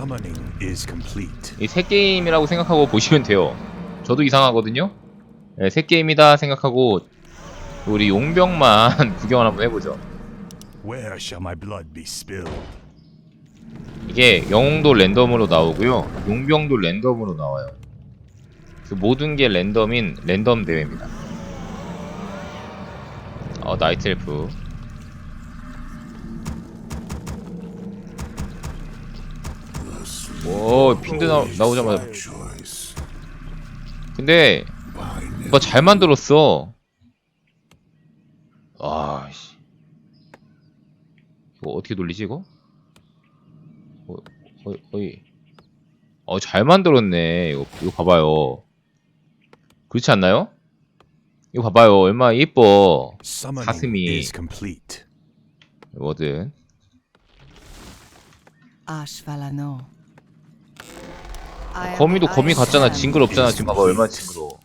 Summoning is complete. 이새 게임이라고 생각하고 보시면 돼요. 저도 이상하거든요. 네, 새 게임이다 생각하고 우리 용병만 구경을 한번 해보죠. Where shall my blood be spilled? 이게 영웅도 랜덤으로 나오고요. 용병도 랜덤으로 나와요. 그 모든 게 랜덤인 랜덤 대회입니다. 어, 나이트 엘프. 오, 핀드 나, 나오자마자. 근데, 뭐잘 만들었어. 와, 씨. 이거 어떻게 돌리지, 이거? 어, 어, 어이. 어, 잘 만들었네. 이거, 이거 봐봐요. 그렇지 않나요? 이거 봐봐요. 얼마나 예뻐. 가슴이-. 뭐든. Ashvalano. 거미도 거미 같잖아. 징그럽잖아. 지금 봐봐. 얼마나 징그러워.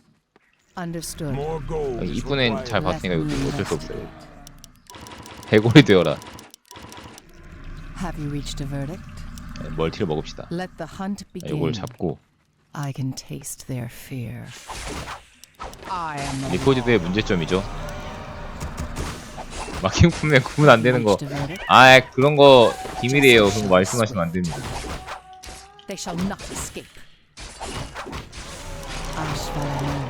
애는 잘. 봤으니까 이거 어쩔 수 없어요. 해골이 되어라. Have you reached a verdict? 네, 멀티를 먹읍시다. Let the hunt 자, begin. 이걸 잡고 I can taste their fear. I am the 리코지드의 문제점이죠. 마킹 품에 구분 안 되는 거. Reached a verdict? 아 그런 거 비밀이에요. 그런 거 말씀하시면 안 됩니다. They shall not escape. Ashvalano.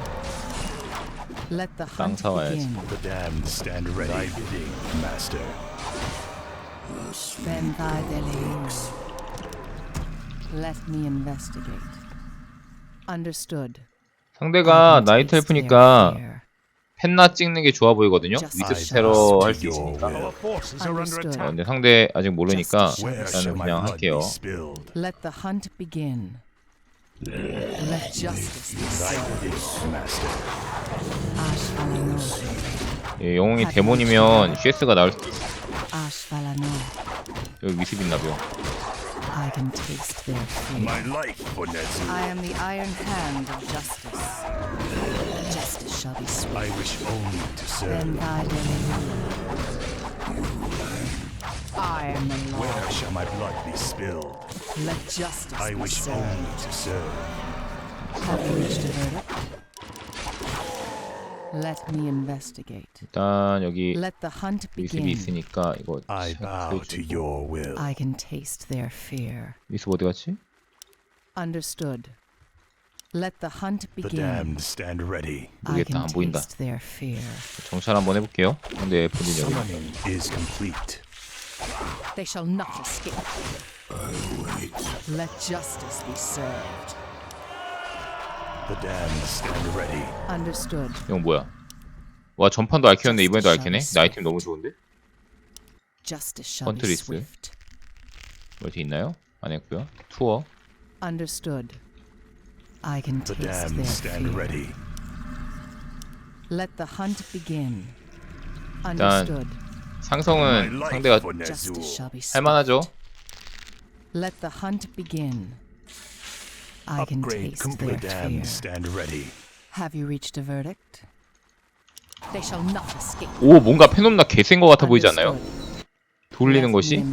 Let the 땅 hunt 사와야지. begin. The damned stand ready. Thy bidding, master. Ben thy delays. Let me investigate. Understood. 상대가 I can 나이트 taste their 엘프니까 fear. 펜나 찍는 게 좋아 보이거든요. 스테러 shall 할수 있으니까. 어. 근데 상대 아직 모르니까 일단은 그냥 할게요. be spilled? Let the hunt begin. Let justice be Thy served. bidding, master. Ashvalano. 예, 영웅이 데몬이면 CS가 나올 수도 있어. 여기 위습 있나봐요. I can taste their fear. My life for Nezu. I am the iron hand of justice. Justice shall be swift. I wish only to serve. Then thy I am the law. Where shall my blood be spilled? Let justice I be wish served. only to serve. Have you reached a verdict? Let me investigate. 일단 여기 Let the hunt 위습이 begin. 있으니까 이거 I bow to 해주고. your will. I can taste their fear. 위습 어디 갔지? Understood. Let the hunt The begin. damned stand ready. I 모르겠다. can 안 보인다. taste their fear. 정찰 한번 해볼게요. 근데 본인 여기. Summoning is complete. They shall not escape. Let justice be served. The damned stand ready. Understood. 이건 뭐야? 와 전판도 알키였는데 이번에도 알키네? 나 아이템 너무 좋은데? Justice shall be Hunter swift. 멀티 있나요? 안 했고요. 투어. Understood. I can The taste damned their stand fear. ready. Let the hunt begin. 일단 Understood. 상성은 My life 상대가 for Justice Nezu. shall be swift. 할만하죠? Let the hunt begin. I can Upgrade taste complete. The their fear. damned stand ready. Have you reached a verdict? They shall not escape. 오 뭔가 페놈나 개센 거 같아 보이지? Understood. 돌리는 것이?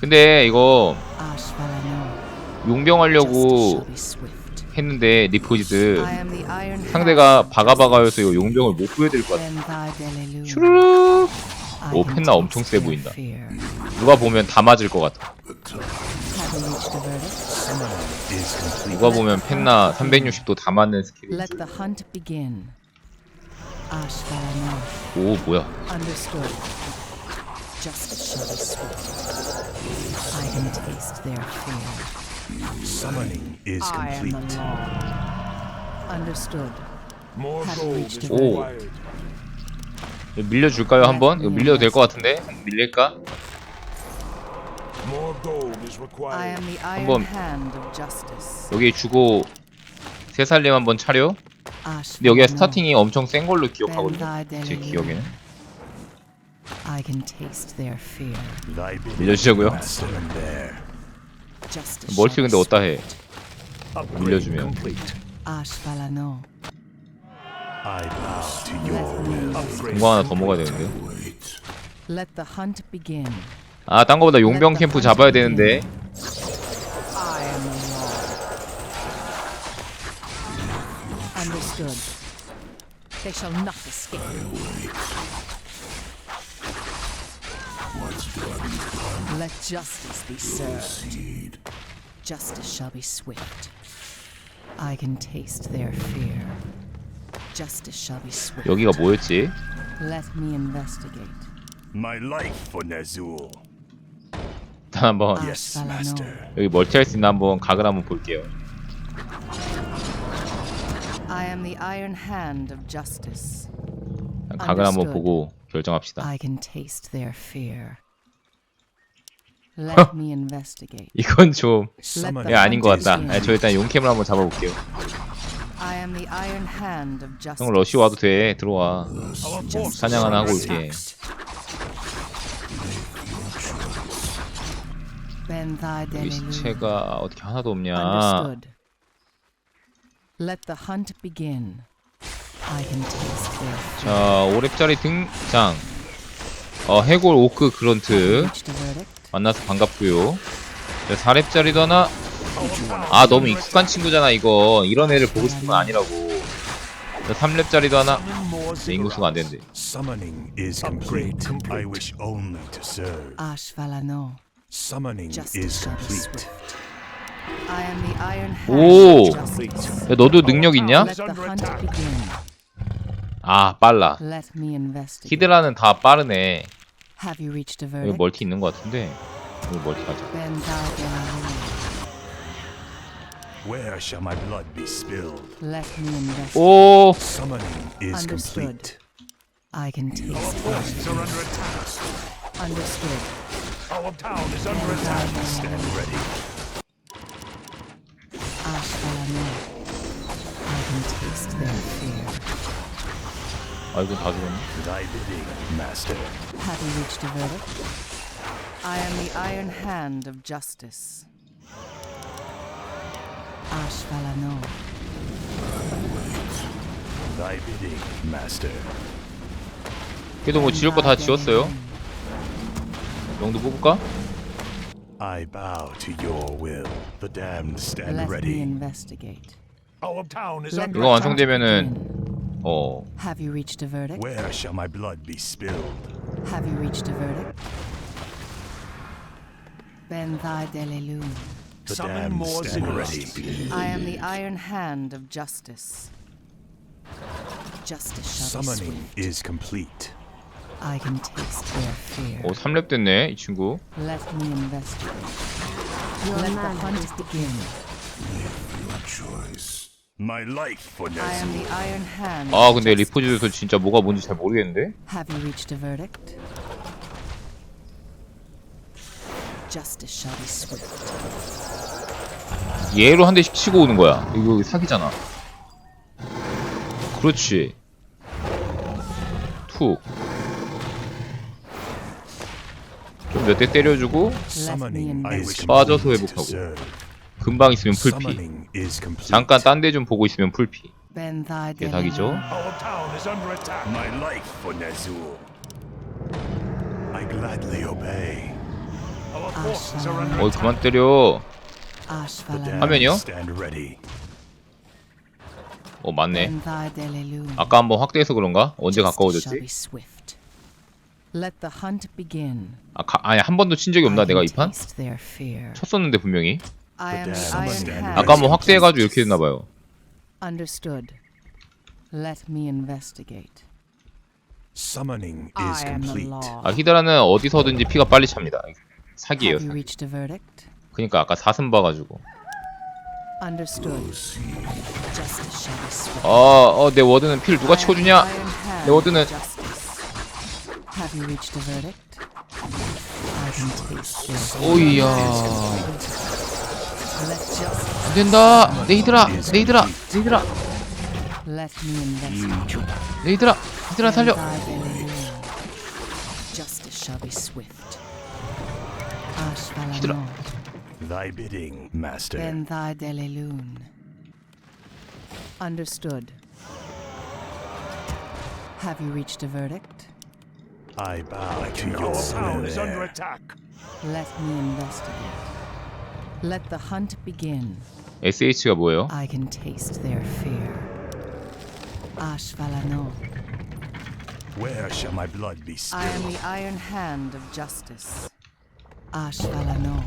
근데 이거 Ashvalano. 용병 Justice 하려고 shall be swift. 했는데 리포지드 I am the iron 상대가 hand. 바가바가여서 이거 용병을 못 보여드릴 것 같아. 슈르륵 오, 펜나 엄청 세 보인다. 누가 보면 다 맞을 것 같아. 누가 보면 펜나 360도 다 맞는 스킬이 Let the hunt begin. Ashvalano. 오 뭐야 Understood. Justice shall be swift. I can taste their fear. Summoning is I am the complete. law. Understood. More Have you reached a 오. 밀려줄까요 한번? 이거 밀려도 될 것 같은데? 밀릴까? I am the iron 한번 hand of justice. 여기 주고 세살림 한번 차려? 근데 여기가 스타팅이 엄청 센 걸로 기억하거든요 제 기억에는 I can taste their fear. Thy bidding, 밀려주자고요 멀티 근데 어디다 해 밀려주면. 공방 하나 더 먹어야 되는데 Let the hunt begin. 아, 딴 거보다 용병 캠프 잡아야 되는데. Understood. They shall not escape. Let justice be served. Justice shall be swift. I can taste their fear. Justice shall be swift. 여기가 뭐였지? Let me investigate. My life for Nazul. 일단 한번 Yes, master. 여기 멀티할 수 있나 한번 각을 한번 볼게요. I am the iron hand of justice. 각을 한번 Understood. 보고 결정합시다. I can taste their fear. Let me investigate. 이건 좀 Summon 예, 아닌 것 같다. 음. 예, 저 일단 용캠을 한번 잡아볼게요. I am the iron hand of justice. 형 러쉬 와도 돼. 들어와. Our forces 사냥 하나 are 하고 올게. Ben thy 여기 delelu. 시체가 어떻게 하나도 없냐? Understood. Let the hunt begin. I can taste their fear. 자, 5렙짜리 등장. 어, 해골 오크 그런트 Reached a verdict. 만나서 반갑고요. 자, 4렙짜리도 하나. 아, 너무 익숙한 친구잖아 이거. 이런 애를 보고 싶은 건 아니라고. 자, 3렙짜리도 하나. 내 인구수가 안 되는데. Summoning is complete. I wish only to serve. Ashvalano. Summoning is complete. swift. I am the iron hand 오. justice. 야, 너도 능력 있냐? Let the hunt begin. 아, 빨라. Let me investigate. 히드라는 다 빠르네. Have you reached a 여기 verdict? 멀티 있는 것 같은데. 여기 멀티 가자. Ben thy delelu. Where shall my blood be spilled? Let me investigate. 오! Summoning is Understood. complete. I can taste their Forces are under attack. Understood. Our town is under attack. Stand ready. Ashvalano. I can taste their fear. 아, 이건 다 죽었네. Thy bidding, master. Have you reached a verdict? I am the iron hand of justice. Ashvalano. Thy bidding, master. 그래도 뭐 지을 거 다 지웠어요. 영도 뽑을까? I bow to your will. The damned stand Let me ready. investigate. Our town is Let under the 이거 hunt 완성되면은 begin. 어 Have you reached a verdict? Where shall my blood be spilled? Have you reached a verdict? Ben thy delelu. The damned stand ready. I am the iron hand of justice. Justice shall be Summoning swift. is complete. I can taste their fear. 오 3렙 됐네 이 친구. Let me investigate. Let the hunt begin. My life for I am the iron hand. 아 근데 justice. 리포즈에서 진짜 뭐가 뭔지 잘 모르겠는데. Have you reached a verdict? Justice shall be swift. 얘로 한 대씩 치고 오는 거야. 이거 사기잖아. 그렇지. 툭. 좀 몇 대 때려주고 빠져서 회복하고. 금방 있으면 풀피. 잠깐 딴 데 좀 보고 있으면 풀피. Ben thy 이게 사기죠. Our town is under attack. My life for Nezul. I gladly obey. Our forces are under 어이 그만 때려. 화면이요? 어 맞네. 아까 한번 확대해서 그런가? 언제 가까워졌지? Let the hunt begin. 아 가, 아니 한 번도 친 적이 없나 I 내가 이 판? 쳤었는데 분명히. 아까 한번 확대해가지고 이렇게. 됐나봐요. Understood. Let me investigate. Summoning is complete. 아 히드라는 어디서든지 피가 빨리 찹니다. 사기예요. Have you 사기. reached a verdict? 그러니까 아까 사슴 봐가지고. Understood. Justice shall be swift. 어, 어, 내 워드는 피를 누가 치워주냐? 내 워드는. Have you reached a verdict? I can taste their 오이야. Let justice. 안 된다. 내 히드라, 내 히드라, 내 히드라, Let me investigate. 내 히드라, 히드라 살려. Thy delelu. Justice shall be swift. Ashvalano. Thy bidding, master. Ben thy delelun. Understood. Have you reached a verdict? I bow to your will. Is under attack. Let me investigate. Let the hunt begin. SH가 뭐예요? I can taste their fear. Ashvalano. Where shall my blood be I am still? the iron hand of justice. Ashvalano.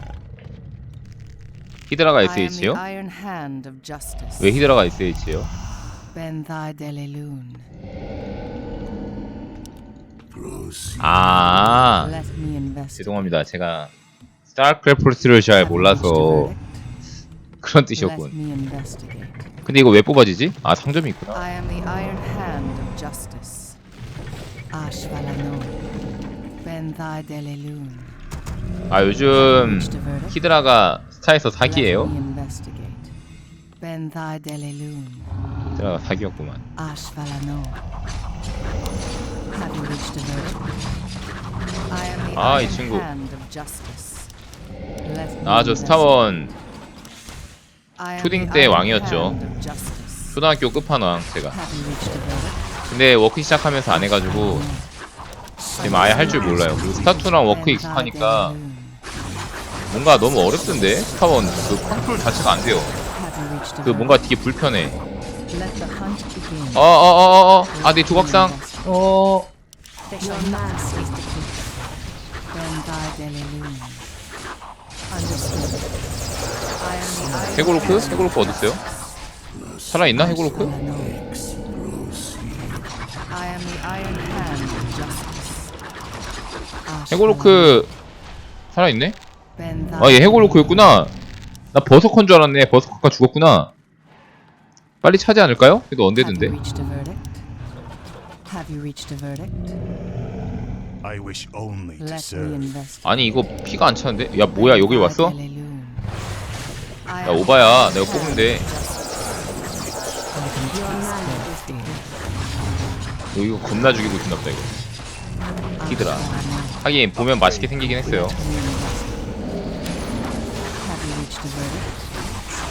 히드라가 I am the SH요? iron hand of justice. 왜 히드라가 SH요? Benthai Delelun. 아. 죄송합니다 제가 스타크래프트를 잘 몰라서? 그런 뜻이었군. 근데 이거 왜 뽑아지지? 아 상점이 있구나. 아 요즘 히드라가 스타에서 사기예요. 히드라가 사기였구만 Ashvalano. Have you reached a verdict? I am the 아, 이 친구. 아 저. 스타원 초딩 때 왕이었죠. 초등학교 끝판왕 제가? 근데 워크 시작하면서 안 해가지고 지금 아예 할 줄 몰라요 그리고 스타2랑 워크 익숙하니까 뭔가 너무 어렵던데 스타원 그 컨트롤 자체가 안 돼요 그? 뭔가 되게 불편해. 어어어어어 아내 조각상 어 Understood. I am the 해골로크? 해골로크 어딨어요? 살아있나 해골로크? I am the iron hand of justice. 해골로크 살아있네? Benthai 아얘 해골로크였구나 나 버서컨 줄 알았네 버서컨가 죽었구나 빨리 차지 않을까요? 그래도 Have 언제든데 you reached a verdict? Have you reached a verdict? I wish only to Let me serve. investigate. 아니 이거 피가 안 차는데? 야 뭐야 여기 왔어? 야야 오바야 내가 어, 이거 겁나 죽이고 있나 보다 이거 히드라 하긴 보면 맛있게 생기긴 했어요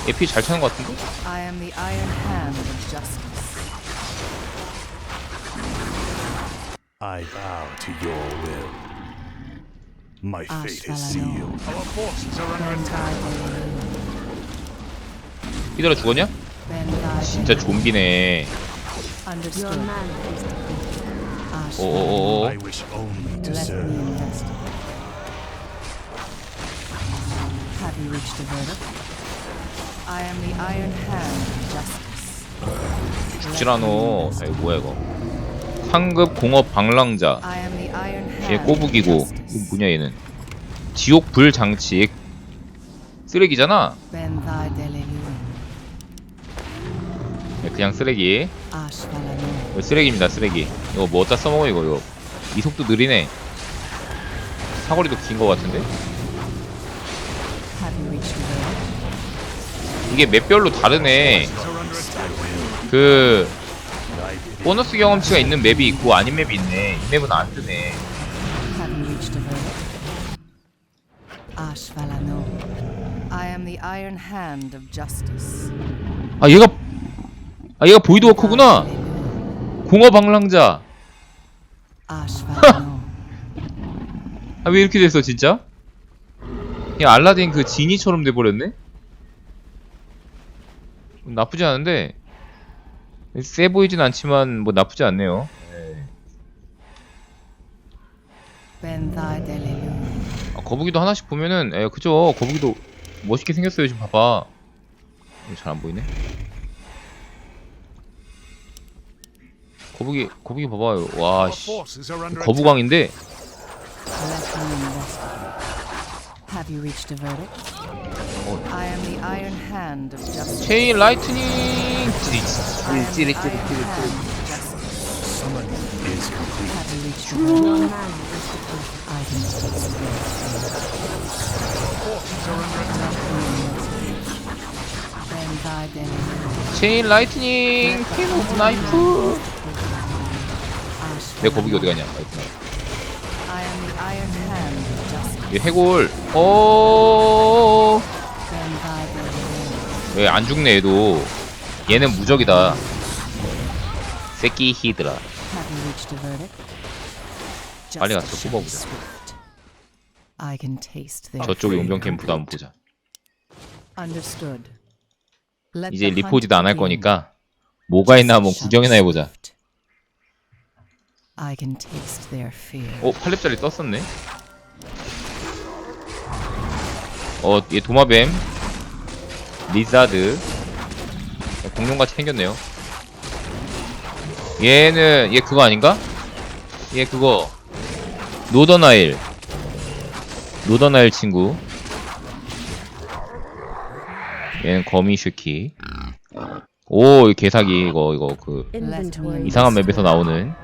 얘피잘 차는 것 같은데? I bow to your will. My fate is sealed. Our forces are under attack. 히드라 죽었냐? 진짜 좀비네. 오오오오 I wish only to serve. Have you reached a verdict? I am the iron hand of justice. 죽질 않어 아 이거 뭐야 이거 상급 공업 방랑자 얘 꼬북이고. 뭐냐 얘는 지옥 불 장치 얘 쓰레기잖아 그냥 쓰레기. 이거 쓰레기입니다 쓰레기 이거 뭐 어디다 써먹어 이거 이거 이속도 느리네 사거리도 긴거 같은데? 이게 맵별로 다르네. 그 보너스 경험치가 있는 맵이 있고 아닌 맵이 있네 이 맵은 안 뜨네. 아 얘가 아 얘가 보이드 워커구나 공업 방랑자 Ashvalano. 아왜 이렇게 됐어 진짜? 야 알라딘 그 지니처럼 돼버렸네? 나쁘지 않은데 세 보이진 않지만 뭐 나쁘지 않네요. 아, 거북이도 하나씩 보면은 에 그죠 거북이도 멋있게 생겼어요 지금 봐봐 잘 안 보이네 거북이 거북이 봐봐요 와씨. 거북왕인데 Let me investigate. Have you reached a verdict? I am the iron hand of justice. 체인 라이트닝. 체인 라이트닝 핀 오브 나이프 내 거북이 어디 가냐 라이트닝 I am the iron hand of justice. 얘 해골 어... 왜 안 죽네 얘도 얘는 무적이다 새끼 히드라? 빨리 가서 뽑아보자. 저쪽에 용병 캠프도 한번 보자 이제 리포지도 안 할. 거니까 뭐가 있나 한번 구경이나 해보자. 어, 8렙짜리 떴었네. 어, 얘 도마뱀. 리자드. 공룡같이 생겼네요. 얘는, 얘 그거 아닌가? 얘 그거. 노더나일. 노더나일 친구. 얘는 거미슈키. 오, 이 개사기, 이거, 이거, 그, me 이상한 맵에서 나오는.